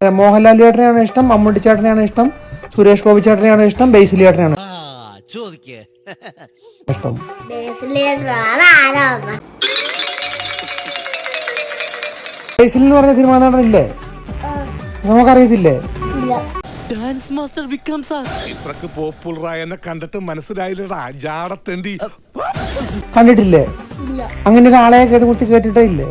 മോഹൻലാൽ ചേട്ടനെയാണ് ഇഷ്ടം മമ്മൂട്ടി ചേട്ടനെയാണ് ഇഷ്ടം സുരേഷ് ഗോപി ചേട്ടനെയാണ് ഇഷ്ടം ബേസിൽ ചേട്ടനെയാണ് ചോദിക്കേ. ഇഷ്ടം. ബേസിൽ എന്ന് പറഞ്ഞ സിനിമ നടനില്ലേ? നമുക്കറിയത്തില്ലേ? ഡാൻസ് മാസ്റ്റർ വിക്രം സാർ ഇത്രക്ക് പോപ്പുലറായ എന്നെ കണ്ടിട്ട് മനസ്സിലായില്ലടാ ജാടത്തേണ്ടി. കണ്ടിട്ടില്ലേ? അങ്ങനെ ആളെ കേട്ട് കുറിച്ച് കേട്ടിട്ടേ ഇല്ലേ.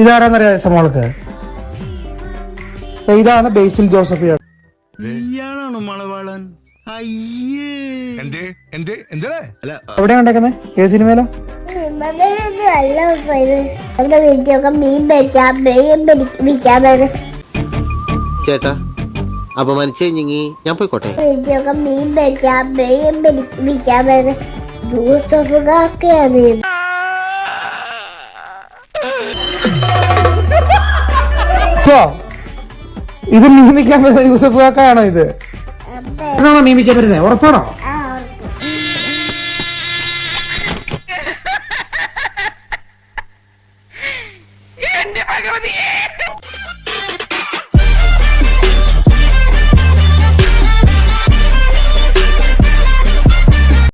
ഇതാരാന്നറിയാം സമോൾക്ക് ഇതാണ് ബേസിൽ ജോസഫ് ചേട്ടൻ ഇയാളാണോ മണവാളൻ അയ്യേ. എന്തേ? എന്തേ? എന്തേ എവിടെ കണ്ടേക്കുന്നത് ഏത് സിനിമയിലോ? ചേട്ടാ അപമാനിച്ചു കഴിഞ്ഞെങ്കിൽ ഞാൻ പോയിക്കോട്ടെ? മീൻ പൊരിക്കാം മീൻ വരുന്നത് ജോസഫുകാർക്കാണ് ഇതോ ഇത് നിയമിക്കാൻ പറ്റുന്ന യൂസഫ് കാക്കയാണോ ഇത് ആണോ നിയമിക്കാൻ പറ്റുന്നത് ഉറപ്പാണോ? ആ